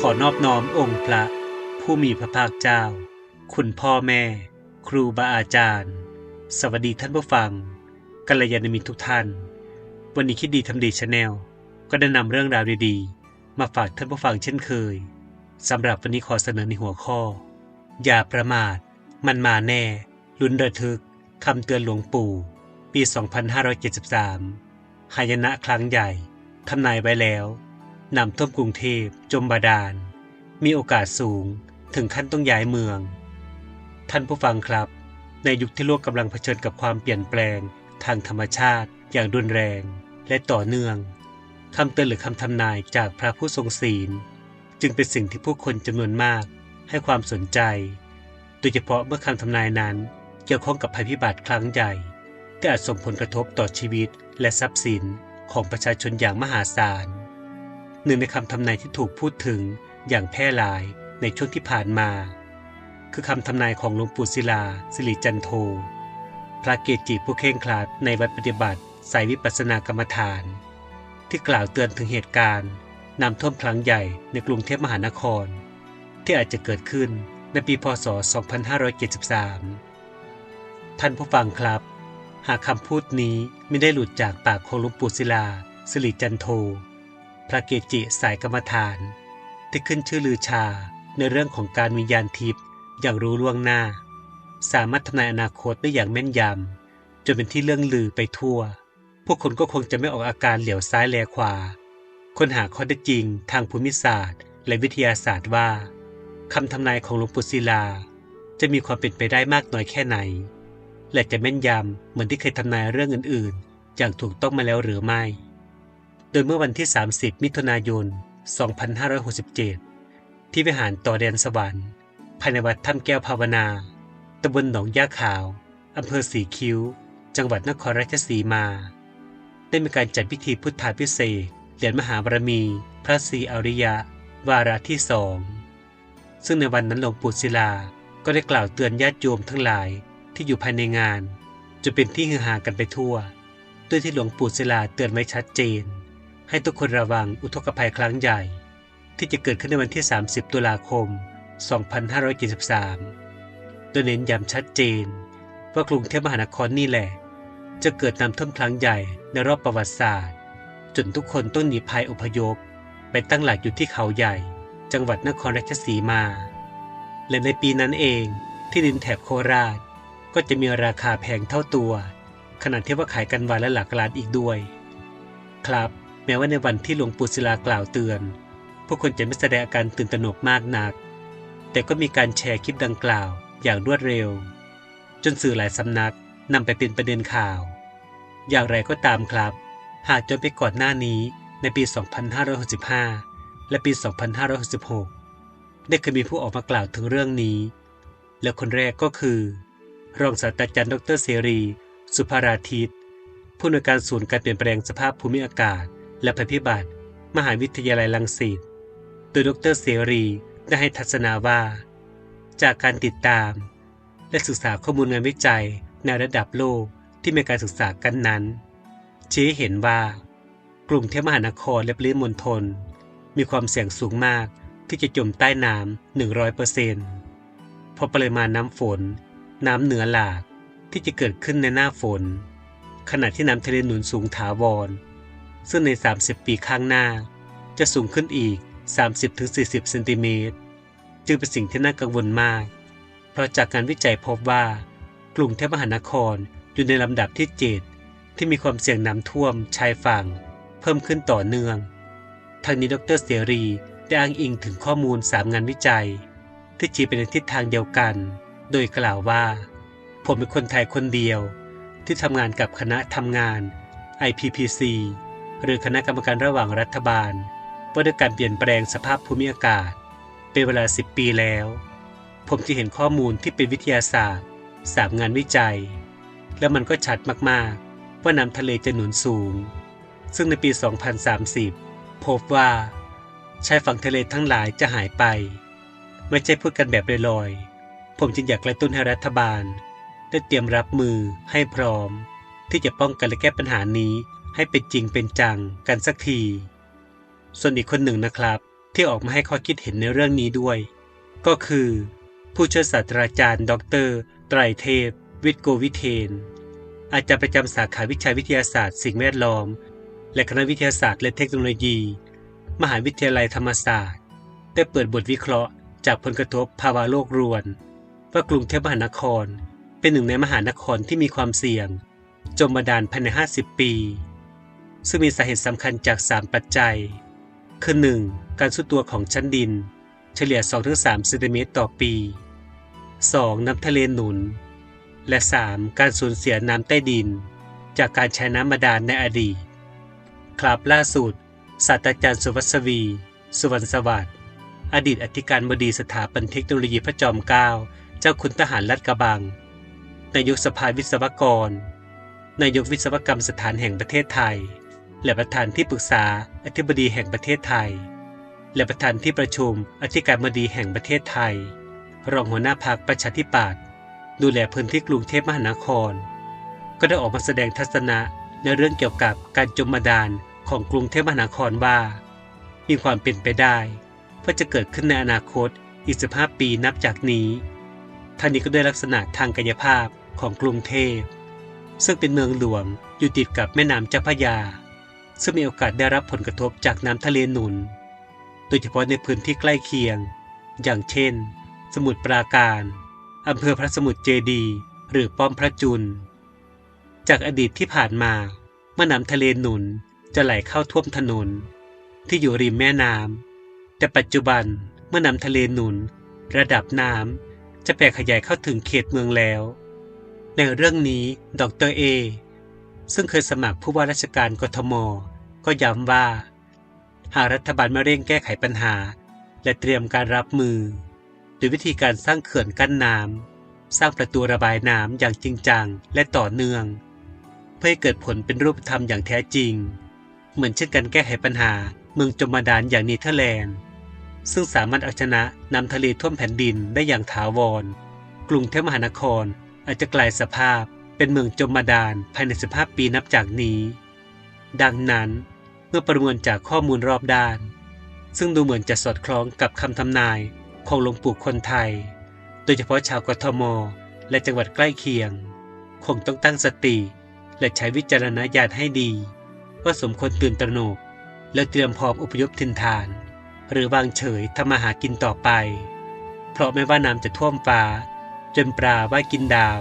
ขอนอบน้อมองค์พระ ผู้มีพระภาคเจ้า คุณพ่อแม่ ครูบาอาจารย์ สวัสดีท่านผู้ฟังกัลยาณมิตรทุกท่าน วันนี้คิดดีทำดีชาแนลก็ได้นำเรื่องราวดีๆ มาฝากท่านผู้ฟังเช่นเคยสำหรับวันนี้ขอเสนอในหัวข้อ อย่าประมาท มันมาแน่ ลุ้นระทึกคำเตือนหลวงปู่ ปี 2573หายนะครั้งใหญ่ทำนายไว้แล้ว นำท่วมกรุงเทพจมบาดาล มีโอกาสสูงถึงขั้นต้องย้ายเมือง ท่านผู้ฟังครับ ในยุคที่โลกกำลังเผชิญกับความเปลี่ยนแปลง ทางธรรมชาติ อย่างรุนแรง และต่อเนื่องคำเตือนหรือคำทำนายจากพระผู้ทรงศีล จึงเป็นสิ่งที่ผู้คนจำนวนมากให้ความสนใจ โดยเฉพาะเมื่อคำทำนายนั้น เกี่ยวข้องกับภัยพิบัติครั้งใหญ่ที่อาจส่งผลกระทบต่อชีวิตและทรัพย์สินของประชาชนอย่างมหาศาล หนึ่งในคำทำนายที่ถูกพูดถึงอย่างแพร่หลายในช่วงที่ผ่านมา คือคำทำนายของหลวงปู่ศิลา สิริจันโท พระเกจิผู้เข่งขลาดในวัดปฏิบัติสายวิปัสสนากรรมฐาน ที่กล่าวเตือนถึงเหตุการณ์น้ำท่วมครั้งใหญ่ในกรุงเทพมหานคร ที่อาจจะเกิดขึ้นในปีพศ 2573 ท่านผู้ฟังครับ หากคำพูดนี้ไม่ได้หลุดจากปากของหลวงปู่ศิลาสิริจันโท พระเกจิสายกรรมฐาน ที่ขึ้นชื่อลือชาในเรื่องของการวิญญาณทิพย์อย่างรู้ล่วงหน้า สามารถทำนายอนาคตได้อย่างแม่นยำจนเป็นที่เรื่องลือไปทั่ว พวกคนก็คงจะไม่ออกอาการเหลียวซ้ายแลขวาค้นหาข้อได้จริงทางภูมิศาสตร์ และวิทยาศาสตร์ว่าคำทำนายของหลวงปู่ศิลา จะมีความเป็นไปได้มากน้อยแค่ไหน และจะแม่นยำเหมือนที่เคยทำนายเรื่องอื่นๆ อย่างถูกต้องมาแล้วหรือไม่ โดยเมื่อวันที่ 30 มิถุนายน 2567 ที่วิหารต่อแดนสวรรค์ภายในวัดถ้ำแก้วภาวนา ตำบลหนองยาขาว อำเภอสีคิ้ว จังหวัดนครราชสีมา ได้มีการจัดพิธีพุทธาพิเศษเหรียญมหาบารมี พระศรีอริยะ วาระที่สอง ซึ่งในวันนั้นหลวงปู่ศิลา ก็ได้กล่าวเตือนญาติโยมทั้งหลายที่อยู่ภายในงาน จะเป็นที่ฮือฮากันไปทั่ว ด้วยที่หลวงปู่ศิลาเตือนไว้ชัดเจน ให้ทุกคนระวังอุทกภัยครั้งใหญ่ ที่จะเกิดขึ้นในวันที่ 30 ตุลาคม 2573 โดยเน้นย้ำชัดเจน ว่ากรุงเทพมหานครนี่แหละ จะเกิดน้ำท่วมครั้งใหญ่ในรอบประวัติศาสตร์ จนทุกคนต้องหนีภัยอพยพ ไปตั้งหลักอยู่ที่เขาใหญ่ จังหวัดนครราชสีมา และในปีนั้นเองที่ดินแถบโคราช ก็จะมีราคาแพงเท่าตัวขนาดที่ว่าขายกันวันละหลักล้านอีกด้วย ครับ แม้ว่าในวันที่หลวงปู่ศิลากล่าวเตือนพวกคนจะไม่แสดงอาการตื่นตระหนกมากนัก แต่ก็มีการแชร์คลิปดังกล่าวอย่างรวดเร็ว จนสื่อหลายสำนักนำไปเป็นประเด็นข่าว อย่างไรก็ตามครับ หากจนไปก่อนหน้านี้ในปี 2565 และปี 2566 ได้เคยมีผู้ออกมากล่าวถึงเรื่องนี้ และคนแรกก็คือ รองศาสตราจารย์ดรเสรี สุภาราทิตผู้อำนวยการศูนย์การเปลี่ยนแปลงสภาพภูมิอากาศ และภัยพิบัติ มหาวิทยาลัยรังสิตโดยดรเสรีได้ให้ทัศนาว่า จากการติดตาม และศึกษาข้อมูลงานวิจัยในระดับโลกที่มีการศึกษากันนั้น ชี้เห็นว่า กลุ่มเทพมหานครและปริมณฑลมีความเสี่ยงสูงมากที่จะจมใต้น้ำ100%เพราะปริมาณน้ำฝน น้ำเหนือหลากที่จะเกิดขึ้นในหน้าฝน ขณะที่น้ำทะเลหนุนสูงถาวร ซึ่งใน 30 ปีข้างหน้า จะสูงขึ้นอีก 30-40 เซนติเมตร จึงเป็นสิ่งที่น่ากังวลมาก เพราะจากการวิจัยพบว่ากลุ่มเทพมหานครอยู่ในลำดับที่ 7 ที่มีความเสี่ยงน้ำท่วมชายฝั่ง เพิ่มขึ้นต่อเนื่อง ทางนี้ดรเสรีได้อ้างอิงถึงข้อมูล 3 งานวิจัย ที่ชี้ไปในทิศทางเดียวกัน โดยกล่าวว่า ผมเป็นคนไทยคนเดียว ที่ทำงานกับคณะทำงาน IPPC หรือคณะกรรมการระหว่างรัฐบาลว่าด้วยการเปลี่ยนแปลงสภาพภูมิอากาศ เป็นเวลา 10 ปีแล้ว ผมจะเห็นข้อมูลที่เป็นวิทยาศาสตร์สามงานวิจัย และมันก็ชัดมากๆ ว่าน้ำทะเลจะหนุนสูง ซึ่งในปี 2030 พบว่าชายฝั่งทะเลทั้งหลายจะหายไป ไม่ใช่พูดกันแบบลอยๆ ผมจึงอยากกระตุ้นให้รัฐบาล ได้เตรียมรับมือให้พร้อม ที่จะป้องกันและแก้ปัญหานี้ ให้เป็นจริงเป็นจังกันสักที ส่วนอีกคนหนึ่งนะครับ ที่ออกมาให้ข้อคิดเห็นในเรื่องนี้ด้วย ก็คือ ผู้ช่วยศาสตราจารย์ ดร ไตรเทพ วิทโกวิเทน อาจารย์ประจำสาขาวิชาวิทยาศาสตร์ สิ่งแวดล้อม และคณะวิทยาศาสตร์และเทคโนโลยี มหาวิทยาลัยธรรมศาสตร์ ได้เปิดบทวิเคราะห์ จากผลกระทบภาวะโลกรวน ว่ากรุงเทพมหานคร เป็นหนึ่งในมหานครที่มีความเสี่ยงจมบาดาลภายใน 50 ปี ซึ่งมีสาเหตุสำคัญจาก 3 ปัจจัย คือ 1. การสุดตัวของชั้นดิน เฉลี่ย 2-3เซนติเมตรต่อปี 2. น้ำทะเลหนุน และ 3. การสูญเสียน้ำใต้ดิน จากการใช้น้ำบาดาลในอดีต ครับล่าสุดศาสตราจารย์สุวัสวี สุวรรณสวัสดิ์อดีตอธิการบดีสถาบันเทคโนโลยีพระจอมเกล้าเจ้าคุณทหารลาดกระบัง นายกสภาวิศวกร นายกวิศวกรรมสถานแห่งประเทศไทย และประธานที่ปรึกษาอธิบดีแห่งประเทศไทย และประธานที่ประชุมอธิการบดีแห่งประเทศไทย รองหัวหน้าพรรคประชาธิปัตย์ดูแลพื้นที่กรุงเทพมหานคร ก็ได้ออกมาแสดงทัศนะในเรื่องเกี่ยวกับการจมบาดาลของกรุงเทพมหานครว่า มีความเป็นไปได้ว่าจะเกิดขึ้นในอนาคตอีก 15 ปีนับจากนี้ท่านนี้ก็ได้ลักษณะทางกายภาพของกรุงเทพ ซึ่งเป็นเมืองหลวงอยู่ติดกับแม่น้ำเจ้าพระยา ซึ่งมีโอกาสได้รับผลกระทบจากน้ำทะเลหนุน โดยเฉพาะในพื้นที่ใกล้เคียง อย่างเช่น สมุทรปราการอำเภอพระสมุทรเจดีหรือป้อมพระจุล จากอดีตที่ผ่านมาเมื่อน้ำทะเลหนุนจะไหลเข้าท่วมถนน ที่อยู่ริมแม่น้ำแต่ปัจจุบันเมื่อน้ำทะเลหนุน ระดับน้ำจะแผ่ขยายเข้าถึงเขตเมืองแล้ว ในเรื่องนี้ดรเอ ซึ่งเคยสมัครผู้ว่าราชการกทม ก็ย้ำว่า หากรัฐบาลไม่เร่งแก้ไขปัญหา และเตรียมการรับมือ โดยวิธีการสร้างเขื่อนกั้นน้ำสร้างประตูระบายน้ำอย่างจริงจังและต่อเนื่อง เพื่อให้เกิดผลเป็นรูปธรรมอย่างแท้จริง เหมือนเช่นการแก้ไขปัญหาเมืองจมดาลอย่างเนเธอร์แลนด์ ซึ่งสามารถเอาชนะน้ำทะเลท่วมแผ่นดินได้อย่างถาวร กรุงเทพมหานครอาจจะกลายสภาพ เป็นเมืองจมบาดาลภายใน 15 ปีนับจากนี้ ดังนั้นเมื่อประมวลจากข้อมูลรอบด้าน ซึ่งดูเหมือนจะสอดคล้องกับคำทำนายของหลวงปู่คนไทย โดยเฉพาะชาวกทม และจังหวัดใกล้เคียง คงต้องตั้งสติ และใช้วิจารณญาณให้ดี ว่าสมควรตื่นตระหนก และเตรียมพร้อมอพยพทินฐาน หรือวางเฉยทำมาหากินต่อไป เพราะไม่ว่าน้ำจะท่วมฟ้า จนปลาว่ายกินดาว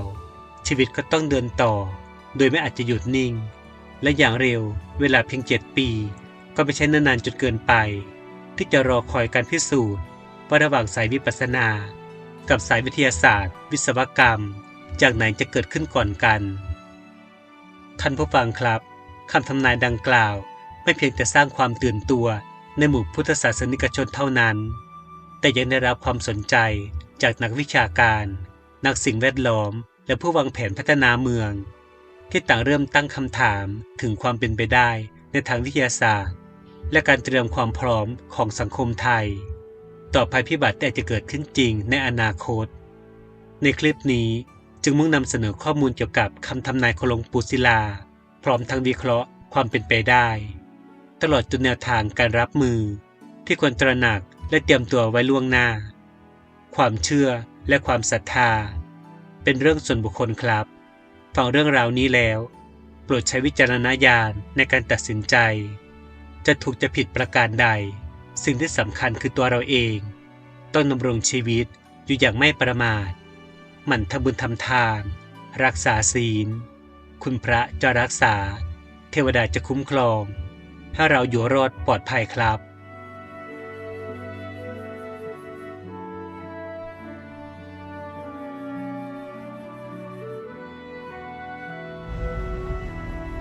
ชีวิตก็ต้องเดินต่อ โดยไม่อาจจะหยุดนิ่ง และอย่างเร็วเวลาเพียงเจ็ดปี ก็ไม่ใช่นานๆจนเกินไป ที่จะรอคอยการพิสูจน์ว่าระหว่างสายวิปัสสนา กับสายวิทยาศาสตร์ วิศวกรรม จากไหนจะเกิดขึ้นก่อนกัน ท่านผู้ฟังครับคำทำนายดังกล่าว ไม่เพียงแต่สร้างความตื่นตัวในหมู่พุทธศาสนิกชนเท่านั้น แต่ยังได้รับความสนใจจากนักวิชาการ นักสิ่งแวดล้อม และผู้วางแผนพัฒนาเมือง ที่ต่างเริ่มตั้งคำถามถึงความเป็นไปได้ในทางวิทยาศาสตร์ และการเตรียมความพร้อมของสังคมไทย ต่อภัยพิบัติที่อาจจะเกิดขึ้นจริงในอนาคต ในคลิปนี้จึงมุ่งนำเสนอข้อมูลเกี่ยวกับคำทำนายของหลวงปูศิลา พร้อมทั้งวิเคราะห์ความเป็นไปได้ ตลอดจนแนวทางการรับมือ ที่ควรตระหนักและเตรียมตัวไว้ล่วงหน้า ความเชื่อและความศรัทธา เป็นเรื่องส่วนบุคคลครับ ฟังเรื่องราวนี้แล้ว โปรดใช้วิจารณญาณในการตัดสินใจ จะถูกจะผิดประการใด สิ่งที่สำคัญคือตัวเราเอง ต้องดำรงชีวิตอยู่อย่างไม่ประมาท หมั่นทำบุญทำทาน รักษาศีล คุณพระจะรักษา เทวดาจะคุ้มครอง ให้เราอยู่รอดปลอดภัยครับ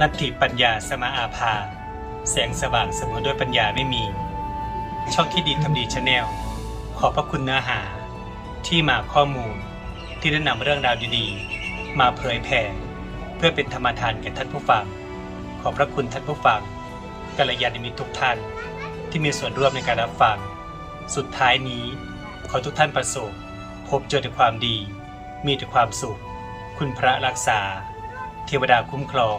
นัตถิปัญญาสมาอาภา แสงสว่างเสมอด้วยปัญญาไม่มี ช่องที่ดีทำดีชาแนล ขอบพระคุณเนื้อหา ที่มาข้อมูล ที่ได้นำเรื่องราวดีๆ มาเผยแผ่เพื่อเป็นธรรมทานแก่ท่านผู้ฟัง ขอบพระคุณท่านผู้ฟังกัลยาณมิตรทุกท่าน ที่มีส่วนร่วมในการรับฟัง สุดท้ายนี้ ขอทุกท่านประสบพบเจอแต่ความดี มีแต่ความสุข คุณพระรักษา เทวดาคุ้มครอง